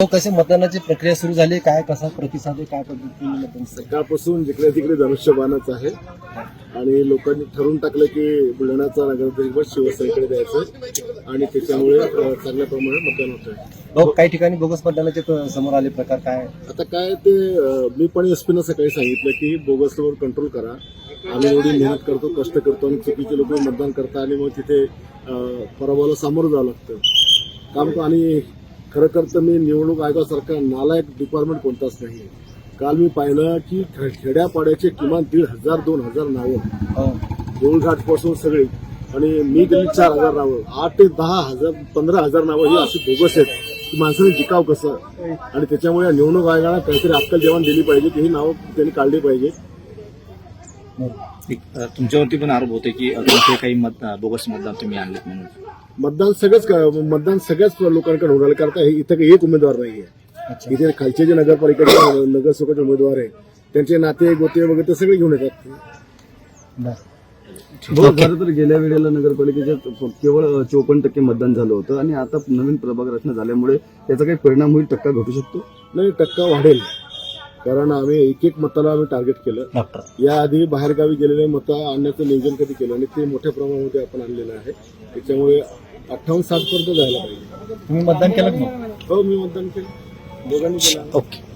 तो कसे मतदानाची प्रक्रिया सुरू झाली? काय कसा प्रतिसाद आहे? काय पद्धतीने मतदान? सकाळपासून जिकडे तिकडे धनुष्यबाणच आहे. आणि लोकांनी ठरवून टाकलं की बुलढाण्याचा नगराध्यक्ष शिवसेनेकडे द्यायचं आणि त्याच्यामुळे चांगल्या प्रमाणात मतदान होत आहे काही ठिकाणी बोगस मतदानाचे समोर आले प्रकार काय? आता काय ते मी पण एस पीनं सकाळी सांगितलं की बोगसवर कंट्रोल करा. आम्ही एवढी मेहनत करतो कष्ट करतो आणि चुकीचे लोक मतदान करता आणि मग तिथे पराभवाला सामोरं जावं लागतं. काम आणि खरं तर तर मी निवडणूक आयोगासारखा नालायक डिपार्टमेंट कोणताच नाही काल मी पाहिलं की खे- खेड्यापाड्याचे किमान दीड हजार दोन हजार नावं. हो. सगळे. आणि मी गेली चार हजार नावं. आठ ते दहा हजार पंधरा हजार नावं ही अशी बोगस आहेत की माणसाने जिकाव कसं? आणि त्याच्यामुळे निवडणूक आयोगाला काहीतरी अक्कल जेवण दिली पाहिजे की ही नावं त्यांनी काढली पाहिजे. तुमच्यावरती पण आरोप होते की तुमचे काही मत बोगस मतदान तुम्ही आणलेत म्हणून. मतदान सगळंच क- मतदान सगळ्याच लोकांकडे होऊन राहिलं कारण का हे इथं काही एक उमेदवार नाहीये. अच्छा. इथे खालचे जे नगरपालिकेचे नगरसेवकाचे उमेदवार आहे त्यांचे नाते गोते वगैरे ते सगळे घेऊन येतात. बरं. हो खरं तर गेल्या वेळेला नगरपालिकेच्या केवळ चोपन्न टक्के मतदान झालं होतं आणि आता नवीन प्रभाग रचना झाल्यामुळे त्याचा काही परिणाम होईल टक्का घटू शकतो? नाही टक्का वाढेल. कारण आम्ही एक एक मताला आम्ही टार्गेट केलं. याआधी बाहेरगावी गेलेले मतं आणण्याचं नियोजन कधी केलं आणि ते मोठ्या प्रमाणामध्ये आपण आणलेलं आहे. त्याच्यामुळे अठ्ठावन्न सात पर्यंत जायला पाहिजे. तुम्ही मतदान केलं? हो मी मतदान केलं. दोघांनी केलं. ओके.